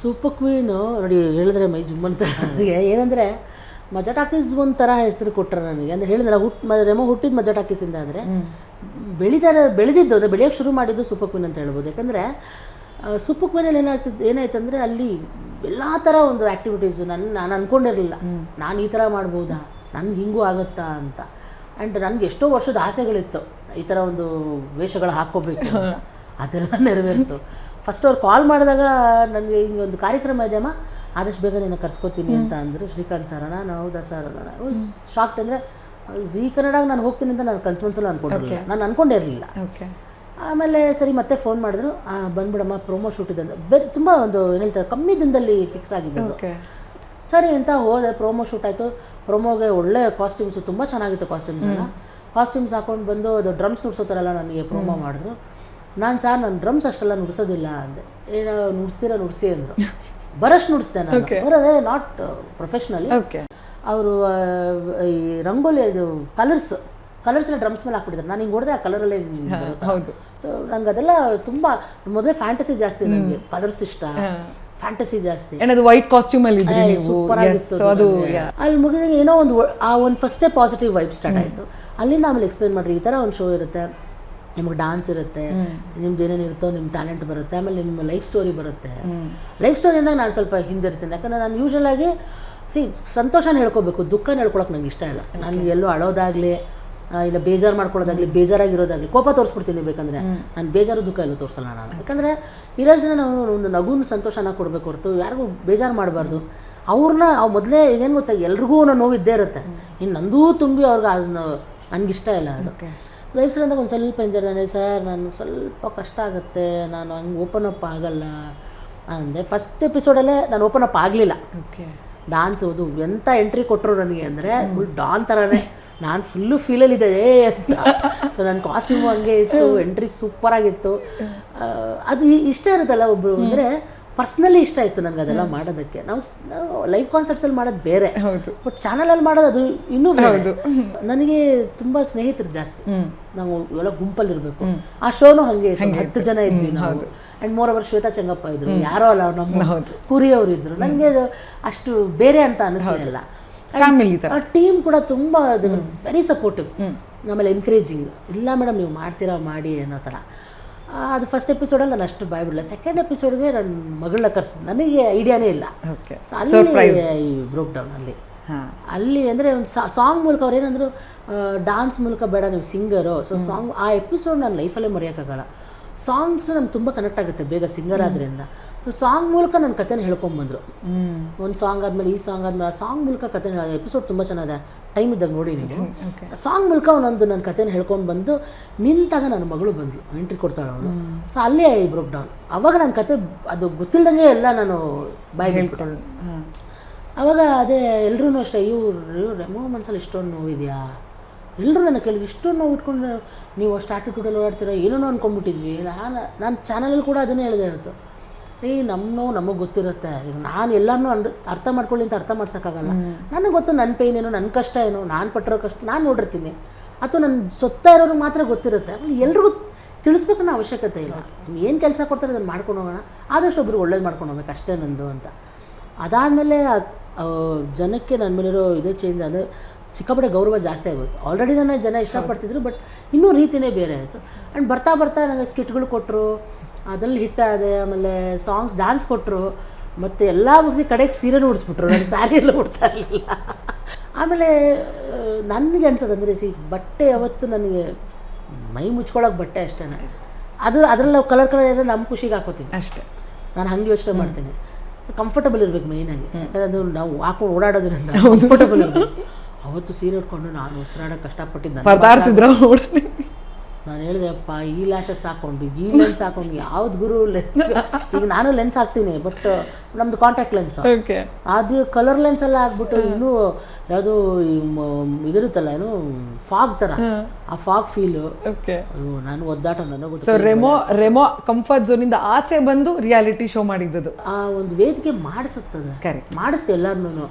Super queen. ನೋಡಿ ಹೇಳಿದ್ರೆ ಮೈ ಜುಮ್ಮಂತ ನನಗೆ. ಏನಂದರೆ ಮಜಾ ಟಾಕೀಸ್ ಒಂಥರ ಹೆಸರು ಕೊಟ್ಟರು ನನಗೆ. ಅಂದರೆ ಹೇಳಿದ್ರೆ ಹುಟ್ ರೆಮೊ ಹುಟ್ಟಿದ ಮಜಾ ಟಾಕೀಸಿಂದ ಆದರೆ ಬೆಳೀತಾರೆ ಬೆಳೆದಿದ್ದು ಅಂದರೆ ಬೆಳೆಯೋಕ್ಕೆ ಶುರು ಮಾಡಿದ್ದು ಸೂಪರ್ ಕ್ವೀನ್ ಅಂತ ಹೇಳ್ಬೋದು. ಯಾಕಂದರೆ ಸೂಪರ್ ಕ್ವೀನಲ್ಲಿ ಏನಾಗ್ತದೆ ಏನಾಯ್ತಂದರೆ ಅಲ್ಲಿ ಎಲ್ಲ ಥರ ಒಂದು ಆ್ಯಕ್ಟಿವಿಟೀಸು ನನ್ನ ನಾನು ಅಂದ್ಕೊಂಡಿರಲಿಲ್ಲ ನಾನು ಈ ಥರ ಮಾಡ್ಬೋದಾ? ನನಗೆ ಹಿಂಗೂ ಆಗುತ್ತಾ ಅಂತ. ಆ್ಯಂಡ್ ನನಗೆ ಎಷ್ಟೋ ವರ್ಷದ ಆಸೆಗಳಿತ್ತು. ಈ ಥರ ಒಂದು ವೇಷಗಳು ಹಾಕ್ಕೋಬೇಕು ಅಂತ. ಅದೆಲ್ಲ ನೆರವೇರಿತು. ಫಸ್ಟ್ ಅವ್ರು ಕಾಲ್ ಮಾಡಿದಾಗ ನನಗೆ ಹಿಂಗೊಂದು ಕಾರ್ಯಕ್ರಮ ಇದೆ ಅಮ್ಮ ಆದಷ್ಟು ಬೇಗ ನಿನ್ನ ಕರ್ಸ್ಕೊತೀನಿ ಅಂತ ಅಂದರು. ಶ್ರೀಕಾಂತ್ ಸರ್ ನಾನು ಹೌದಾ ಸರ್ ಶಾಕ್ಟ್ ಅಂದರೆ ಜಿ ಕನ್ನಡಾಗ ನಾನು ಹೋಗ್ತೀನಿ ಅಂತ ನಾನು ಕನ್ಸ್ಮನ್ಸಲ್ಲೂ ಅನ್ಕೊಂಡಿರಲಿಲ್ಲ. ನಾನು ಅನ್ಕೊಂಡೇ ಇರಲಿಲ್ಲ. ಓಕೆ ಆಮೇಲೆ ಸರಿ ಮತ್ತೆ ಫೋನ್ ಮಾಡಿದ್ರು. ಬಂದ್ಬಿಡಮ್ಮ ಪ್ರೊಮೋ ಶೂಟ್ ಇದೆ ಅಂತ. ವೆರಿ ತುಂಬ ಒಂದು ಏನು ಹೇಳ್ತಾರೆ ಕಮ್ಮಿ ದಿನದಲ್ಲಿ ಫಿಕ್ಸ್ ಆಗಿದ್ದು ಓಕೆ ಸರಿ ಅಂತ ಹೋದೆ ಪ್ರೊಮೋ ಶೂಟ್ ಆಯಿತು. ಪ್ರೊಮೋಗೆ ಒಳ್ಳೆ ಕಾಸ್ಟ್ಯೂಮ್ಸು ತುಂಬ ಚೆನ್ನಾಗಿತ್ತು ಕಾಸ್ಟ್ಯೂಮ್ಸ್ ಎಲ್ಲ ಕಾಸ್ಟ್ಯೂಮ್ಸ್ ಹಾಕೊಂಡು ಬಂದು ಅದು ಡ್ರಮ್ಸ್ ನುಡ್ಸೋ ಥರ ಎಲ್ಲ ನನಗೆ ಪ್ರೊಮೋ ಮಾಡಿದ್ರು. ನಾನು ಸಾರ್ ನಾನು ಡ್ರಮ್ಸ್ ಅಷ್ಟೆಲ್ಲ ನುಡಿಸೋದಿಲ್ಲ ಅಂದೆ. ಏನೋ ನುಡಿಸ್ತೀರಾ ನುಡಿಸಿ ಅಂದರು. ಬರಷ್ಟು ನುಡಿಸ್ದೆ ನಾನು. ಅದೇ ನಾಟ್ ಪ್ರೊಫೆಷ್ನಲಿ ಅವರು ಈ ರಂಗೋಲಿ ಇದು ಕಲರ್ಸ್ ಕಲರ್ಸ್ ಎಲ್ಲ ಡ್ರಮ್ಸ್ ಮೇಲೆ ಹಾಕ್ಬಿಟ್ಟಿದ್ದಾರೆ ನಾನು ಹಿಂಗೆ ಹೊಡೆದ್ರೆ ಆ ಕಲರಲ್ಲೇ ಹೌದು. ಸೊ ನಂಗೆ ಅದೆಲ್ಲ ತುಂಬ ಮೊದಲೇ ಫ್ಯಾಂಟಸಿ ಜಾಸ್ತಿ ನನಗೆ ಕಲರ್ಸ್ ಇಷ್ಟ. ಫ್ಯಾಂಟಸಿ ಜಾಸ್ತಿ. ವೈಟ್ ಕಾಸ್ಟ್ಯೂಮ್ ಅಲ್ಲಿ ಅಲ್ಲಿ ಮುಗಿದಾಗ ಏನೋ ಒಂದು ಆ ಒಂದು ಫಸ್ಟೇ ಪಾಸಿಟಿವ್ ವೈಬ್ ಸ್ಟಾರ್ಟ್ ಆಯಿತು. ಅಲ್ಲಿಂದ ಆಮೇಲೆ ಎಕ್ಸ್ಪ್ಲೈನ್ ಮಾಡಿರಿ ಈ ಥರ ಒಂದು ಶೋ ಇರುತ್ತೆ. ನಿಮ್ಗೆ ಡಾನ್ಸ್ ಇರುತ್ತೆ ನಿಮ್ದು ಏನೇನು ಇರುತ್ತೋ ನಿಮ್ಮ ಟ್ಯಾಲೆಂಟ್ ಬರುತ್ತೆ ಆಮೇಲೆ ನಿಮ್ಮ ಲೈಫ್ ಸ್ಟೋರಿ ಬರುತ್ತೆ. ಲೈಫ್ ಸ್ಟೋರಿಯಿಂದ ನಾನು ಸ್ವಲ್ಪ ಹಿಂದಿರ್ತೀನಿ ಯಾಕಂದರೆ ನಾನು ಯೂಶಲ್ ಆಗಿ ಸಿ ಸಂತೋಷನ ಹೇಳ್ಕೋಬೇಕು ದುಃಖನ ಹೇಳ್ಕೊಳಕ್ಕೆ ನಂಗೆ ಇಷ್ಟ ಇಲ್ಲ. ನಾನು ಎಲ್ಲೋ ಅಳೋದಾಗಲಿ ಇಲ್ಲ ಬೇಜಾರು ಮಾಡ್ಕೊಳ್ಳೋದಾಗಲಿ ಬೇಜಾರಾಗಿರೋದಾಗಲಿ ಕೋಪ ತೋರಿಸ್ಬಿಡ್ತೀನಿ ಬೇಕಂದರೆ ನಾನು ಬೇಜಾರು ದುಃಖ ಎಲ್ಲೂ ತೋರಿಸಲ್ಲ ನಾನು. ಯಾಕಂದರೆ ಇರೋ ಜನ ನಾವು ಒಂದು ನಗುನ ಸಂತೋಷನ ಕೊಡಬೇಕು ಹೊರತು ಯಾರಿಗೂ ಬೇಜಾರು ಮಾಡಬಾರ್ದು. ಅವ್ರನ್ನ ಅವು ಮೊದಲೇ ಏನು ಗೊತ್ತಾ ಎಲ್ರಿಗೂ ಅನ್ನೋ ನೋವು ಇದ್ದೇ ಇರುತ್ತೆ ಇನ್ನು ನಂದೂ ತುಂಬಿ ಅವ್ರಿಗೆ ಅದನ್ನ ನನಗಿಷ್ಟ ಇಲ್ಲ ಅದಕ್ಕೆ ಲೈಫ್ ಸ್ಟೈಲ್ ಅಂದಾಗ ಒಂದು ಸ್ವಲ್ಪ ಎಂಜಾಯ್ ನನಗೆ ಸರ್ ನಾನು ಸ್ವಲ್ಪ ಕಷ್ಟ ಆಗುತ್ತೆ ನಾನು ಹಂಗೆ ಓಪನ್ ಅಪ್ ಆಗಲ್ಲ. ಅಂದೆ ಫಸ್ಟ್ ಎಪಿಸೋಡಲ್ಲೇ ನಾನು ಓಪನ್ ಅಪ್ ಆಗಲಿಲ್ಲ. ಓಕೆ ಡಾನ್ಸ್ ಅದು ಎಂಥ ಎಂಟ್ರಿ ಕೊಟ್ಟರು ನನಗೆ ಅಂದರೆ ಫುಲ್ ಡಾನ್ ಥರನೇ ನಾನು ಫುಲ್ಲು ಫೀಲಲ್ಲಿದ್ದೆ ಏ ಅಂತ ಸೊ ನನ್ನ ಕಾಸ್ಟ್ಯೂಮು ಹಂಗೆ ಇತ್ತು ಎಂಟ್ರಿ ಸೂಪರಾಗಿತ್ತು ಅದು ಇಷ್ಟ ಇರುತ್ತಲ್ಲ ಒಬ್ಬರು ಅಂದರೆ ಪರ್ಸ್ನಲಿ ಇಷ್ಟ ಇತ್ತು ನನಗೆ ಅದೆಲ್ಲ ಮಾಡೋದಕ್ಕೆ. ನಾವು ಲೈವ್ ಕಾನ್ಸರ್ಟ್ಸಲ್ಲಿ ಮಾಡೋದು ಬೇರೆ. ಬಟ್ ಚಾನಲಲ್ಲಿ ಮಾಡೋದು ಅದು ಇನ್ನೂ ಬೇರೆ. ನನಗೆ ತುಂಬ ಸ್ನೇಹಿತರು ಜಾಸ್ತಿ. ನಾವು ಎಲ್ಲ ಗುಂಪಲ್ಲಿರಬೇಕು. ಆ ಶೋನು ಹಂಗೆ ಹತ್ತು ಜನ ಇದ್ವಿ ನಾವು. ಆ್ಯಂಡ್ ಮೋರ್ ಅವರ್ ಶ್ವೇತಾ ಚಂಗಪ್ಪ ಇದ್ರು. ಯಾರೋ ಅಲ್ಲ ಅವ್ರು ನಮ್ಮ ಪುರಿ ಅವರು ಇದ್ರು. ನನಗೆ ಅದು ಅಷ್ಟು ಬೇರೆ ಅಂತ ಅನಿಸ್ತಿಲ್ಲ ಫ್ಯಾಮಿಲಿ ಟೀಮ್ ಕೂಡ ತುಂಬ ವೆರಿ ಸಪೋರ್ಟಿವ್ ಆಮೇಲೆ ಎನ್ಕರೇಜಿಂಗ್ ಇಲ್ಲ ಮೇಡಮ್ ನೀವು ಮಾಡ್ತೀರಾ ಮಾಡಿ ಅನ್ನೋ ಥರ ಅದು ಫಸ್ಟ್ ಎಪಿಸೋಡಲ್ಲಿ ನಾನು ಅಷ್ಟು ಬಿಡಲ್ಲ ಸೆಕೆಂಡ್ ಎಪಿಸೋಡ್ಗೆ ನನ್ನ ಮಗಳನ್ನ ಕರ್ಸ್ ನನಗೆ ಐಡಿಯಾನೇ ಇಲ್ಲ. ಸೊ ಅಲ್ಲಿ ಈ ಬ್ರೋಕ್ ಡೌನ್ ಅಲ್ಲಿ. ಹಾ. ಅಲ್ಲಿ ಅಂದರೆ ಒಂದು ಸಾಂಗ್ ಮೂಲಕ ಅವ್ರು ಏನಂದ್ರು ಡಾನ್ಸ್ ಮೂಲಕ ಬೇಡ ನೀವು ಸಿಂಗರು ಸೊ ಸಾಂಗ್ ಆ ಎಪಿಸೋಡ್ ನನ್ನ ಲೈಫಲ್ಲೇ ಮರೆಯೋಕ್ಕಾಗಲ್ಲ. ಸಾಂಗ್ಸ್ ನಮ್ಗೆ ತುಂಬ ಕನೆಕ್ಟ್ ಆಗುತ್ತೆ ಬೇಗ ಸಿಂಗರ್ ಆದ್ರಿಂದ. ಸಾಂಗ್ ಮೂಲಕ ನನ್ನ ಕತೆನ ಹೇಳ್ಕೊಂಬಂದರು ಒಂದು ಸಾಂಗ್ ಆದಮೇಲೆ ಈ ಸಾಂಗ್ ಆದಮೇಲೆ ಆ ಸಾಂಗ್ ಮೂಲಕ ಕತೆ ಎಪಿಸೋಡ್ ತುಂಬ ಚೆನ್ನಾಗಿದೆ. ಟೈಮ್ ಇದ್ದಾಗ ನೋಡಿ ನೀವು. ಸಾಂಗ್ ಮೂಲಕ ಒಂದೊಂದು ನನ್ನ ಕತೆನ ಹೇಳ್ಕೊಂಡು ಬಂದು ನಿಂತಾಗ ನನ್ನ ಮಗಳು ಬಂದಳು ಎಂಟ್ರಿ ಕೊಡ್ತಾಳೆ ಅವಳು. ಸೊ ಅಲ್ಲೇ ಐ ಬ್ರೋಕ್ ಡೌನ್. ಅವಾಗ ನನ್ನ ಕತೆ ಅದು ಗೊತ್ತಿಲ್ಲದಂಗೆ ಎಲ್ಲ ನಾನು ಬಾಯ್ ಹೇಳ್ಬಿಟ್ಟು ಹಾ. ಅವಾಗ ಅದೇ ಎಲ್ಲರೂ ಅಷ್ಟೇ ಇವ್ರು ಇವ್ರೆ ರೆಮೋ ಮನ್ಸಲ್ಲಿ ಇಷ್ಟೊಂದು ನೋವಿದೆಯಾ? ಎಲ್ಲರೂ ನನ್ನ ಕೇಳಿದ್ರು ಇಷ್ಟೊಂದು ನೋವು ಇಟ್ಕೊಂಡು ನೀವು ಅಷ್ಟು ಆಟಿಟ್ಯೂಡಲ್ಲಿ ಓಡಾಡ್ತೀರೋ? ಏನೇನೋ ಅಂದ್ಕೊಂಡ್ಬಿಟ್ಟಿದ್ವಿ ನಾನು ನಾನು ಚಾನಲಲ್ಲಿ ಕೂಡ ಅದನ್ನೇ ಹೇಳಿದೆ ಇವತ್ತು. ರೀ ನಮ್ಮನ್ನೂ ನಮಗೆ ಗೊತ್ತಿರುತ್ತೆ. ಈಗ ನಾನು ಎಲ್ಲರೂ ಅಂಡ್ ಅರ್ಥ ಮಾಡ್ಕೊಳ್ಳಿ ಅಂತ ಅರ್ಥ ಮಾಡ್ಸೋಕ್ಕಾಗಲ್ಲ. ನನಗೆ ಗೊತ್ತು ನನ್ನ ಪೇಯ್ನ್ ಏನು ನನ್ನ ಕಷ್ಟ ಏನು ನಾನು ಪಟ್ಟಿರೋ ಕಷ್ಟ ನಾನು ನೋಡಿರ್ತೀನಿ. ಅಥವಾ ನನ್ನ ಸೊತ್ತ ಇರೋರಿಗೆ ಮಾತ್ರ ಗೊತ್ತಿರುತ್ತೆ. ಎಲ್ರಿಗೂ ತಿಳಿಸ್ಬೇಕನ್ನೋ ಅವಶ್ಯಕತೆ ಇಲ್ಲ. ಏನು ಕೆಲಸ ಕೊಡ್ತಾರೆ ಅದನ್ನು ಮಾಡ್ಕೊಂಡು ಹೋಗೋಣ. ಆದಷ್ಟು ಒಬ್ರಿಗೆ ಒಳ್ಳೇದು ಮಾಡ್ಕೊಂಡು ಹೋಗ್ಬೇಕು. ಅಷ್ಟೇ ನಂದು ಅಂತ. ಅದಾದಮೇಲೆ ಜನಕ್ಕೆ ನನ್ನ ಮೇಲಿರೋ ಇದೇ ಚೇಂಜ್ ಅಂದರೆ ಸಿಕ್ಕಾಪಟ್ಟೆ ಗೌರವ ಜಾಸ್ತಿ ಆಗೋಯ್ತು ಆಲ್ರೆಡಿ ನನ್ನ ಜನ ಇಷ್ಟಪಡ್ತಿದ್ರು ಬಟ್ ಇನ್ನೂ ರೀತಿನೇ ಬೇರೆ ಆಯಿತು. ಆ್ಯಂಡ್ ಬರ್ತಾ ಬರ್ತಾ ನನಗೆ ಸ್ಕಿಟ್ಗಳು ಕೊಟ್ಟರು ಅದ್ರಲ್ಲಿ ಹಿಟ್ ಆದೆ ಆಮೇಲೆ ಸಾಂಗ್ಸ್ ಡ್ಯಾನ್ಸ್ ಕೊಟ್ಟರು ಮತ್ತು ಎಲ್ಲ ಮುಗಿಸಿ ಕಡೆಗೆ ಸೀರೆನೂ ಉಡಿಸ್ಬಿಟ್ರು. ನನ್ನ ಸ್ಯಾರಿ ಎಲ್ಲ ಉಡ್ತಾ ಇರಲಿಲ್ಲ. ಆಮೇಲೆ ನನಗೆ ಅನ್ಸೋದಂದರೆ ಸಿ ಬಟ್ಟೆ ಯಾವತ್ತು ನನಗೆ ಮೈ ಮುಚ್ಕೊಳ್ಳೋಕೆ ಬಟ್ಟೆ ಅಷ್ಟೇ ಅದು ಅದರಲ್ಲಿ ನಾವು ಕಲರ್ ಕಲರ್ ಏನಾದ್ರೆ ನಮ್ಮ ಖುಷಿಗೆ ಹಾಕೋತೀವಿ. ಅಷ್ಟೇ. ನಾನು ಹಂಗೆ ಯೋಚನೆ ಮಾಡ್ತೀನಿ. ಕಂಫರ್ಟಬಲ್ ಇರ್ಬೇಕು ಮೇಯ್ನಾಗಿ ಯಾಕಂದ್ರೆ ಅದು ನಾವು ಹಾಕೊಂಡು ಓಡಾಡೋದ್ರಿಂದ ಕಂಫರ್ಟಬಲ್ ಇರಬೇಕು. ಅವತ್ತು ಸೀರೆ ಉಟ್ಕೊಂಡು ನಾನು ಉಸಿರಾಡೋಕೆ ಕಷ್ಟಪಟ್ಟಿದ್ದೆ. ನಾನು ಹೇಳಿದೆಪ್ಪ ಈ ಲ್ಯಾಶಸ್ ಹಾಕೊಂಡು ಈ ಲೆನ್ಸ್ ಹಾಕೊಂಡು ಯಾವ್ದು ಗುರು ಲೆನ್ಸ್ ಈಗ ನಾನು ಲೆನ್ಸ್ ಹಾಕ್ತೀನಿ ಬಟ್ ನಮ್ದು ಕಾಂಟ್ಯಾಕ್ಟ್ ಲೆನ್ಸ್ ಓಕೆ ಅದು ಕಲರ್ ಲೆನ್ಸ್ ಎಲ್ಲ ಹಾಕ್ಬಿಟ್ಟು ಇನ್ನೂ ಯಾವುದು ಇದಿರುತ್ತಲ್ಲ ಏನು ಫಾಗ್ ತರ. ಆ ಫಾಗ್ ಫೀಲ್ ನಾನು ಒದ್ದಾಟ ನನಗೆ ರೆಮೋ ರೆಮೋ ಕಂಫರ್ಟ್ ಝೋನ್ ಇಂದ ಆಚೆ ಬಂದು ರಿಯಾಲಿಟಿ ಶೋ ಮಾಡಿದ್ದದು. ಆ ಒಂದು ವೇದಿಕೆ ಮಾಡಿಸುತ್ತದೆ. ಕರೆಕ್ಟ್ ಮಾಡಿಸ್ತು ಎಲ್ಲರನ್ನೂ.